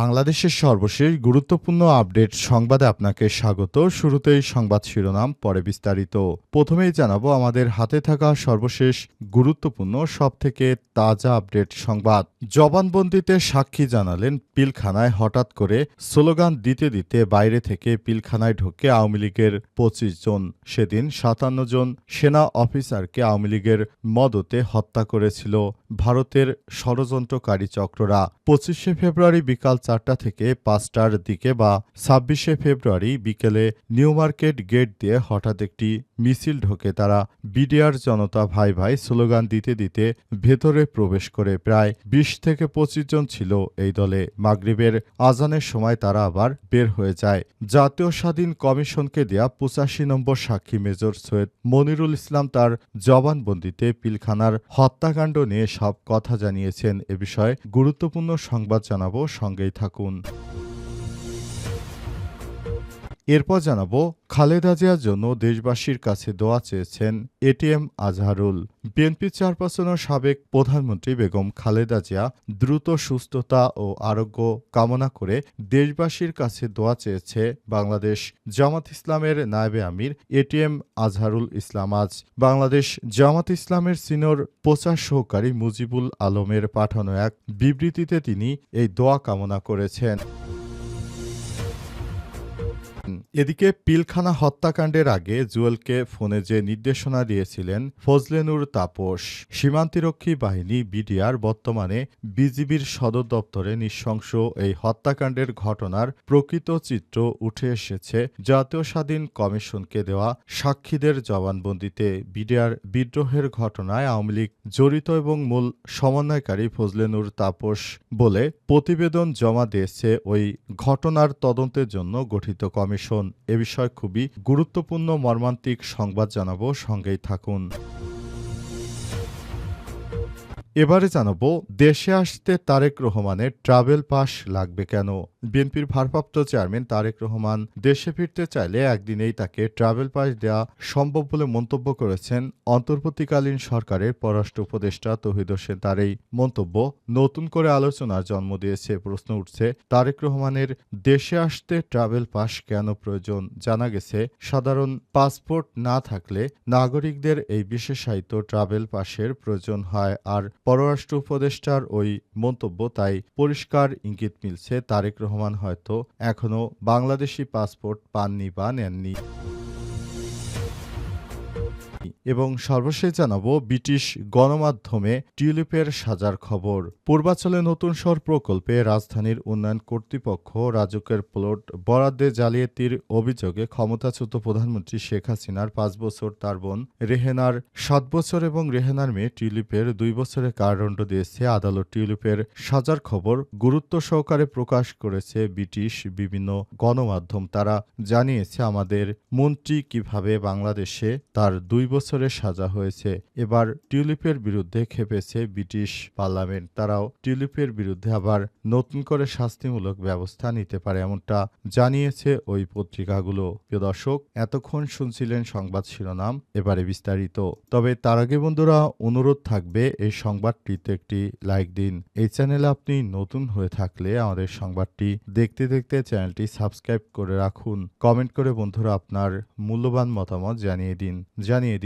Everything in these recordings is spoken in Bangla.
বাংলাদেশের সর্বশেষ গুরুত্বপূর্ণ আপডেট সংবাদে আপনাকে স্বাগত। শুরুতেই সংবাদ শিরোনাম, পরে বিস্তারিত। প্রথমেই জানাব, আমাদের হাতে থাকা সর্বশেষ গুরুত্বপূর্ণ, সবথেকে তাজা আপডেট সংবাদ। জবানবন্দিতে সাক্ষী জানালেন পিলখানায় হঠাৎ করে স্লোগান দিতে দিতে বাইরে থেকে পিলখানায় ঢুকে আওয়ামী লীগের পঁচিশ জন। সেদিন সাতান্ন জন সেনা অফিসারকে আওয়ামী লীগের মদতে হত্যা করেছিল। ভারতের ষড়যন্ত্রকারী চক্ররা পঁচিশে ফেব্রুয়ারি বিকাল চারটা থেকে পাঁচটার দিকে বা ছাব্বিশে ফেব্রুয়ারি বিকেলে নিউ মার্কেট গেট দিয়ে হঠাৎ একটি মিছিল ঢোকে তারা বিডিআর জনতা ভাই ভাই স্লোগান দিতে দিতে ভেতরে প্রবেশ করে প্রায় বিশ থেকে পঁচিশ জন ছিল এই দলে। মাগরিবের আজানের সময় তারা আবার বের হয়ে যায়। জাতীয় স্বাধীন কমিশনকে দেয়া পঁচাশি নম্বর সাক্ষী মেজর সৈয়দ মনিরুল ইসলাম তার জবানবন্দিতে পিলখানার হত্যাকাণ্ড নিয়ে সব কথা জানিয়েছেন। এ বিষয়ে গুরুত্বপূর্ণ সংবাদ জানাব। সঙ্গেই থাকুন। এরপর জানাব খালেদা জিয়ার জন্য দেশবাসীর কাছে দোয়া চেয়েছেন এটিএম আজহারুল। বিএনপি চেয়ারপারসন ও সাবেক প্রধানমন্ত্রী বেগম খালেদা জিয়া দ্রুত সুস্থতা ও আরোগ্য কামনা করে দেশবাসীর কাছে দোয়া চেয়েছে বাংলাদেশ জামাত ইসলামের নায়েবে আমির এটিএম আজহারুল ইসলাম আজ। বাংলাদেশ জামাত ইসলামের সিনিয়র প্রচার সহকারী মুজিবুল আলমের পাঠানো এক বিবৃতিতে তিনি এই দোয়া কামনা করেছেন। এদিকে পিলখানা হত্যাকাণ্ডের আগে জুয়েলকে ফোনে যে নির্দেশনা দিয়েছিলেন ফজলেনুর তাপস, সীমান্তিরক্ষী বাহিনী, বিডিআর, বর্তমানে বিজিবির সদর দপ্তরে নৃশংস এই হত্যাকাণ্ডের ঘটনার প্রকৃত চিত্র উঠে এসেছে জাতীয় স্বাধীন কমিশনকে দেওয়া সাক্ষীদের জবানবন্দিতে। বিডিআর বিদ্রোহের ঘটনায় আওয়ামী লীগ জড়িত এবং মূল সমন্বয়কারী ফজলেনুর তাপস বলে প্রতিবেদন জমা দিয়েছে। ওই ঘটনার তদন্তের জন্য গঠিত কমিশন এ বিষয়ে খুবই গুরুত্বপূর্ণ মর্মান্তিক সংবাদ জানাব। সঙ্গেই থাকুন। এবারে জানাব, দেশে আসতে তারেক রহমানের ট্রাভেল পাস লাগবে কেন? বিএনপির ভারপ্রাপ্ত চেয়ারম্যান তারেক রহমান দেশে ফিরতে চাইলে একদিনেই তাকে ট্রাভেল পাস দেওয়া সম্ভব বলে মন্তব্য করেছেন অন্তর্বর্তীকালীন সরকারের পররাষ্ট্র উপদেষ্টা তহিদ হোসেন। তার এই মন্তব্য নতুন করে আলোচনার জন্ম দিয়েছে। প্রশ্ন উঠছে, তারেক রহমানের দেশে আসতে ট্রাভেল পাস কেন প্রয়োজন? জানা গেছে, সাধারণ পাসপোর্ট না থাকলে নাগরিকদের এই বিশেষায়িত ট্রাভেল পাসের প্রয়োজন হয়। আর পররাষ্ট্র উপদেষ্টার ওই মন্তব্য, তাই পরিষ্কার ইঙ্গিত মিলছে তারেক রহমান হয়তো এখনও বাংলাদেশি পাসপোর্ট পাননি বা নেননি। এবং সর্বশেষ জানাব ব্রিটিশ গণমাধ্যমে টিউলিপের সাজার খবর। পূর্বাঞ্চলে নতুন শহর প্রকল্পে রাজধানীর উন্নয়ন কর্তৃপক্ষ রাজুকের প্লট বরাদ্দে জালিয়াতির অভিযোগে ক্ষমতাচ্যুত প্রধানমন্ত্রী শেখ হাসিনার পাঁচ বছর তার বোন রেহেনার সাত বছর এবং রেহেনার মেয়ে টিউলিপের দুই বছরের কারাদণ্ড দিয়েছে। আদালত টিউলিপের সাজার খবর গুরুত্ব সহকারে প্রকাশ করেছে ব্রিটিশ বিভিন্ন গণমাধ্যম। তারা জানিয়েছে, আমাদের মন্ত্রী কীভাবে বাংলাদেশে তার দুই বছরের সাজা হয়েছে। এবার টিউলিপের বিরুদ্ধে খেপেছে ব্রিটিশ পার্লামেন্ট। তারাও টিউলিপের বিরুদ্ধে আবার নতুন করে শাস্তিমূলক ব্যবস্থা নিতে পারে এমনটা জানিয়েছে ওই পত্রিকাগুলো। প্রিয় দর্শক, এতক্ষণ শুনছিলেন সংবাদ শিরোনাম, এবারে বিস্তারিত। তবে তার আগে বন্ধুরা, অনুরোধ থাকবে এই সংবাদটিতে একটি লাইক দিন। এই চ্যানেলে আপনি নতুন হয়ে থাকলে আমাদের সংবাদটি দেখতে দেখতে চ্যানেলটি সাবস্ক্রাইব করে রাখুন। কমেন্ট করে বন্ধুরা আপনার মূল্যবান মতামত জানিয়ে দিন। জানিয়ে দিন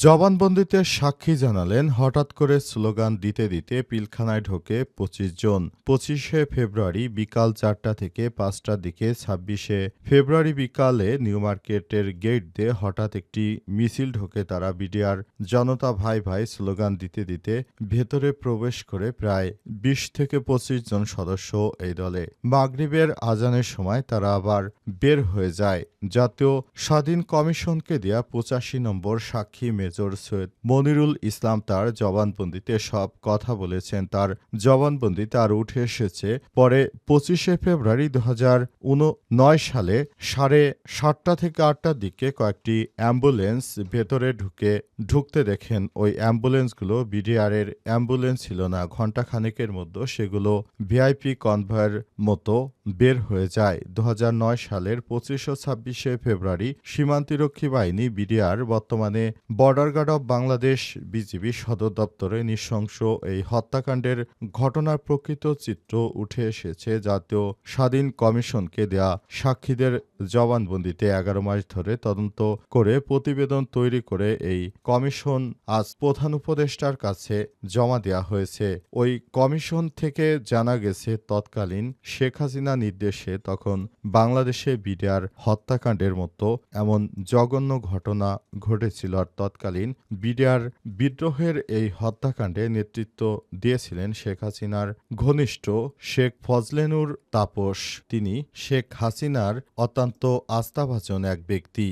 জবানবন্দিতে সাক্ষী জানালেন, হঠাৎ করে স্লোগান দিতে দিতে পিলখানায় ঢোকে পঁচিশ জন। পঁচিশে ফেব্রুয়ারি বিকাল চারটা থেকে পাঁচটার দিকে ছাব্বিশে ফেব্রুয়ারি বিকালে নিউ মার্কেটের গেট দিয়ে হঠাৎ একটি মিছিল ঢোকে তারা। বিডিআর জনতা ভাই ভাই স্লোগান দিতে দিতে ভেতরে প্রবেশ করে প্রায় বিশ থেকে পঁচিশ জন সদস্য এই দলে। মাগরিবের আজানের সময় তারা আবার বের হয়ে যায়। জাতীয় স্বাধীন কমিশনকে দেয়া পঁচাশি নম্বর সাক্ষী মেজর সৈয়দ মনিরুল ইসলাম তার জবানবন্দিতে সব কথা বলেছেন। তার জবানবন্দি তার উঠে এসেছে পরে পঁচিশে ফেব্রুয়ারি দু নয় সালে সাড়ে সাতটা থেকে আটটার দিকে কয়েকটি অ্যাম্বুলেন্স ভেতরে ঢুকে, ঢুকতে দেখেন। ওই অ্যাম্বুলেন্সগুলো বিডিআর এর অ্যাম্বুলেন্স ছিল না ঘণ্টা খানেকের মধ্যে সেগুলো ভিআইপি কনভয়ের মতো বের হয়ে যায়। দু হাজার নয় সালের পঁচিশ ও ছাব্বিশে ফেব্রুয়ারি সীমান্তিরক্ষী বাহিনী বিডিআর বর্তমানে border guard of Bangladesh BGB সদর দপ্তরে নৃশংস এই হত্যাকাণ্ডের ঘটনার প্রকৃত চিত্র উঠে এসেছে জাতীয় স্বাধীন কমিশনকে দেয়া সাক্ষীদের জবানবন্দিতে এগারো মাস ধরে তদন্ত করে প্রতিবেদন তৈরি করে এই কমিশন আজ প্রধান উপদেষ্টার কাছে জমা দেওয়া হয়েছে। ওই কমিশন থেকে জানা গেছে, তৎকালীন শেখ হাসিনা নির্দেশে তখন বাংলাদেশে বিডিআর হত্যাকাণ্ডের মতো এমন জঘন্য ঘটনা ঘটেছিল আর তৎকালীন বিডিআর বিদ্রোহের এই হত্যাকাণ্ডে নেতৃত্ব দিয়েছিলেন শেখ হাসিনার ঘনিষ্ঠ শেখ ফজলেনুর তাপস। তিনি শেখ হাসিনার অত্যন্ত আস্থাভাজন এক ব্যক্তি।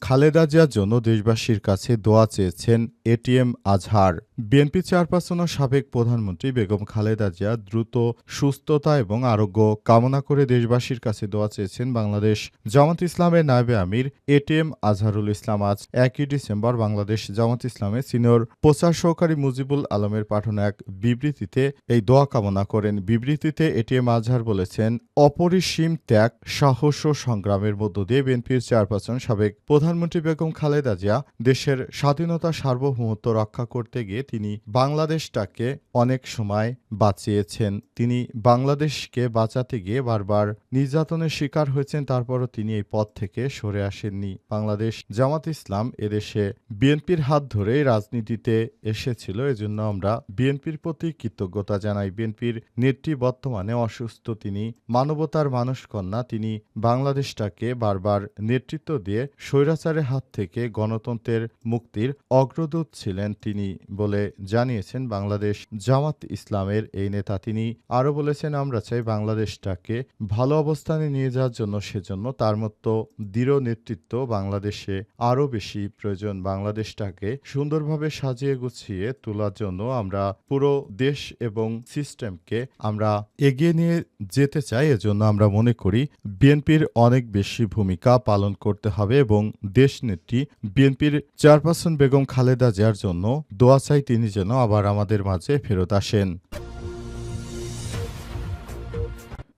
খালেদা জিয়ার জন্য দেশবাসীর কাছে দোয়া চেয়েছেন এটিএম আজহার। বিএনপি চেয়ারপারসন ও সাবেক প্রধানমন্ত্রী বেগম খালেদা জিয়া দ্রুত, সুস্থতা এবং আরোগ্য কামনা করে দেশবাসীর কাছে দোয়া চেয়েছেন বাংলাদেশ জামাত ইসলামের নায়েবে আমির এটিএম আজহারুল ইসলাম আজ একই ডিসেম্বর বাংলাদেশ জামাত ইসলামের সিনিয়র প্রচার সহকারী মুজিবুল আলমের পাঠানো এক বিবৃতিতে এই দোয়া কামনা করেন। বিবৃতিতে এটিএম আজহার বলেছেন, অপরিসীম ত্যাগ, সাহস ও সংগ্রামের মধ্য দিয়ে বিএনপির চেয়ারপারসন সাবেক প্রধানমন্ত্রী বেগম খালেদা জিয়া দেশের স্বাধীনতা সার্বভৌমত্ব রক্ষা করতে গিয়ে তিনি বাংলাদেশটাকে অনেক সময় বাঁচিয়েছেন। তিনি বাংলাদেশকে বাঁচাতে গিয়ে বারবার নির্যাতনের শিকার হয়েছেন, তারপরও তিনি এই পথ থেকে সরে আসেননি। বাংলাদেশ জামাত ইসলাম এদেশে বিএনপির হাত ধরেই রাজনীতিতে এসেছিল, এজন্য আমরা বিএনপির প্রতি কৃতজ্ঞতা জানাই। বিএনপির নেত্রী বর্তমানে অসুস্থ, তিনি মানবতার মানুষ কন্যা তিনি বাংলাদেশটাকে বারবার নেতৃত্ব দিয়ে স্বৈরাচারের হাত থেকে গণতন্ত্রের মুক্তির অগ্রদূত ছিলেন তিনি বলে জানিয়েছেন বাংলাদেশ জামাত ইসলামের এই নেতা। তিনি আরও বলেছেন, আমরা চাই বাংলাদেশটাকে ভালো অবস্থানে নিয়ে যাওয়ার জন্য সেজন্য তার মতো দৃঢ় নেতৃত্ব বাংলাদেশে আরও বেশি প্রয়োজন। বাংলাদেশটাকে সুন্দরভাবে সাজিয়ে গুছিয়ে তোলার জন্য আমরা পুরো দেশ এবং সিস্টেমকে আমরা এগিয়ে নিয়ে যেতে চাই। এজন্য আমরা মনে করি, বিএনপির অনেক বেশি ভূমিকা পালন করতে হবে এবং দেশ নেত্রী বিএনপির চেয়ারপারসন বেগম খালেদা জিয়ার জন্য দোয়া চাই তিনি যেন আবার আমাদের মাঝে ফেরত আসেন।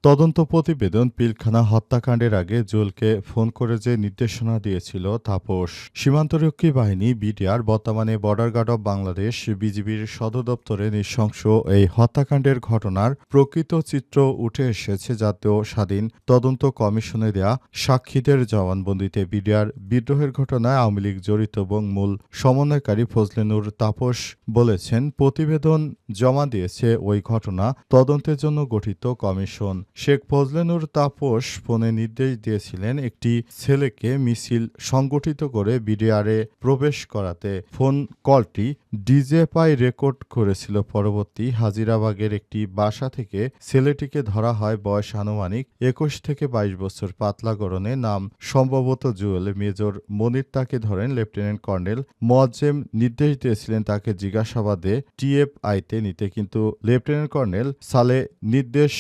তদন্ত প্রতিবেদন পিলখানা হত্যাকাণ্ডের আগে জুয়েলকে ফোন করে যে নির্দেশনা দিয়েছিল তাপস। সীমান্তরক্ষী বাহিনী, বিডিআর, বর্তমানে বর্ডার গার্ড অব বাংলাদেশ, বিজিবির সদর দপ্তরে নৃশংস এই হত্যাকাণ্ডের ঘটনার প্রকৃত চিত্র উঠে এসেছে জাতীয় স্বাধীন তদন্ত কমিশনে দেয়া সাক্ষীদের জবানবন্দিতে। বিডিআর বিদ্রোহের ঘটনায় আওয়ামী লীগ জড়িত এবং মূল সমন্বয়কারী ফজলেনুর তাপস বলেছেন, প্রতিবেদন জমা দিয়েছে ওই ঘটনা তদন্তের জন্য গঠিত কমিশন। শেখ ফজলেনুর তাপস ফোনে নির্দেশ দিয়েছিলেন একটি ছেলেকে মিছিল সংগঠিত করে বিডিআরে প্রবেশ করাতে। ফোন কলটি ডিজে পাই রেকর্ড করেছিল। পরবর্তী হাজিরাবাগের একটি বাসা থেকে ছেলেটিকে ধরা হয় বয়স আনুমানিক একুশ থেকে বাইশ বছর। পাতলা গড়নে নাম সম্ভবত জুয়েল। মেজর মনির তাকে ধরেন লেফটেন্যান্ট কর্নেল। মোয়াজ্জেম নির্দেশ দিয়েছিলেন তাকে জিজ্ঞাসাবাদে টিএফআইতে নিতে। কিন্তু লেফটেন্যান্ট কর্নেল সালে নির্দেশ,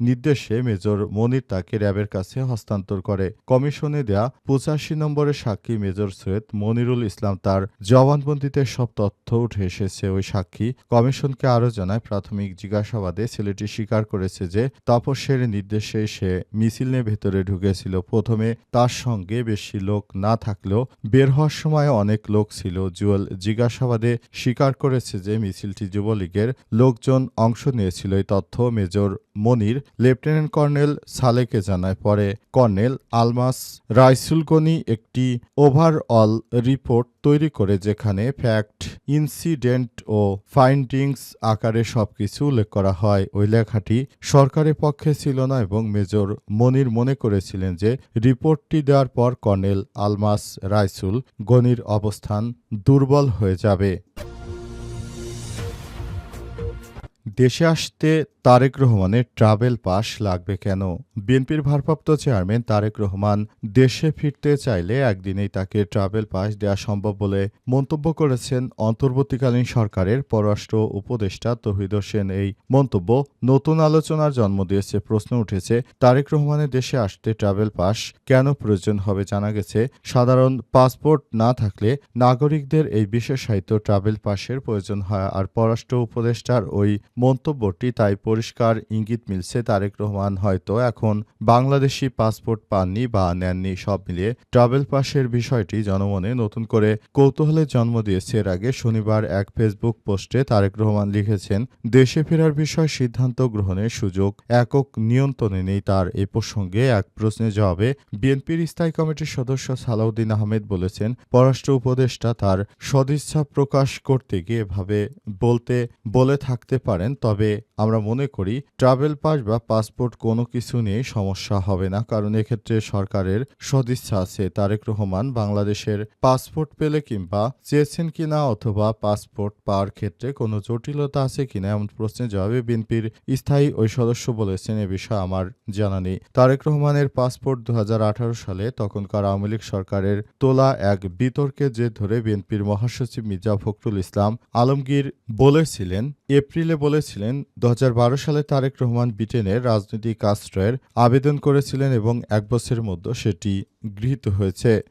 নির্দেশে মেজর মনির তাকে র্যাবের কাছে হস্তান্তর করে। কমিশনে দেয়া পঁচাশি নম্বরের সাক্ষী মেজর সৈয়দ মনিরুল ইসলাম তার জবানবন্দিতে সব তথ্য উঠে এসেছে। ওই সাক্ষী কমিশনকে আরও জানায়, প্রাথমিক জিজ্ঞাসাবাদে ছেলেটি স্বীকার করেছে যে তাপসের নির্দেশে সে মিছিল নিয়ে ভেতরে ঢুকেছিল। প্রথমে তার সঙ্গে বেশি লোক না থাকলেও বের হওয়ার সময় অনেক লোক ছিল। জুয়েল জিজ্ঞাসাবাদে স্বীকার করেছে যে মিছিলটি যুবলীগের লোকজন অংশ নিয়েছিল। এই তথ্য মেজর মনির লেফটেন্যান্ট কর্নেল সালেকে জানায়। পরে কর্নেল আলমাস রাইসুলগনি একটি ওভারঅল রিপোর্ট তৈরি করে, যেখানে ফ্যাক্ট, ইনসিডেন্ট ও ফাইন্ডিংস আকারে সবকিছু উল্লেখ করা হয়। ওই লেখাটি সরকারের পক্ষে ছিল না এবং মেজর মনির মনে করেছিলেন যে রিপোর্টটি দেওয়ার পর কর্নেল আলমাস রাইসুল গনির অবস্থান দুর্বল হয়ে যাবে। দেশে আসতে তারেক রহমানের ট্রাভেল পাস লাগবে কেন? বিএনপির ভারপ্রাপ্ত চেয়ারম্যান তারেক রহমান দেশে ফিরতে চাইলে একদিনেই তাকে ট্রাভেল পাস দেওয়া সম্ভব বলে মন্তব্য করেছেন অন্তর্বর্তীকালীন সরকারের পররাষ্ট্র উপদেষ্টা তহিদ হোসেন। এই মন্তব্য নতুন আলোচনার জন্ম দিয়েছে, প্রশ্ন উঠেছে, তারেক রহমানের দেশে আসতে ট্রাভেল পাস কেন প্রয়োজন হবে জানা গেছে। সাধারণ পাসপোর্ট না থাকলে নাগরিকদের এই বিশেষায়িত ট্রাভেল পাসের প্রয়োজন হয়। আর পররাষ্ট্র উপদেষ্টার ওই মন্তব্যটি তাই পরিষ্কার ইঙ্গিত মিলছে তারেক রহমান। হয়তো এখন বাংলাদেশি পাসপোর্ট পাননি বা নেননি, সব মিলিয়ে ট্রাভেল পাসের বিষয়টি জনমনে নতুন করে কৌতূহলের জন্ম দিয়েছে। এর আগে শনিবার এক ফেসবুক পোস্টে তারেক রহমান লিখেছেন, দেশে ফেরার বিষয়ে সিদ্ধান্ত গ্রহণের সুযোগ একক নিয়ন্ত্রণে নেই। তার এ প্রসঙ্গে এক প্রশ্নের জবাবে বিএনপির স্থায়ী কমিটির সদস্য সালাউদ্দিন আহমেদ বলেছেন, পররাষ্ট্র উপদেষ্টা তার সদিচ্ছা প্রকাশ করতে গিয়ে এভাবে বলতে, বলে থাকতে পারেন, তবে আমরা মনে করি ট্রাভেল পাস বা পাসপোর্ট কোনো কিছু নিয়ে সমস্যা হবে না, কারণ এক্ষেত্রে সরকারের সদিচ্ছা আছে। তারেক রহমান বাংলাদেশের পাসপোর্ট পেলে কিংবা চেয়েছেন কিনা অথবা পাসপোর্ট পাওয়ার ক্ষেত্রে কোনো জটিলতা আছে কিনা এমন প্রশ্নের জবাবে বিএনপির স্থায়ী ওই সদস্য বলেছেন এ বিষয়ে আমার জানা নেই। তারেক রহমানের পাসপোর্ট দু হাজার আঠারো সালে তখনকার আওয়ামী লীগ সরকারের তোলা এক বিতর্কে যে ধরে বিএনপির মহাসচিব মির্জা ফখরুল ইসলাম আলমগীর বলেছিলেন, এপ্রিলে বলেছিলেন দু সালে তারেক রহমান ব্রিটেনের রাজনৈতিক আশ্রয়ের আবেদন করেছিলেন এবং এক বছরের মধ্যে সেটি গৃহীত হয়েছে।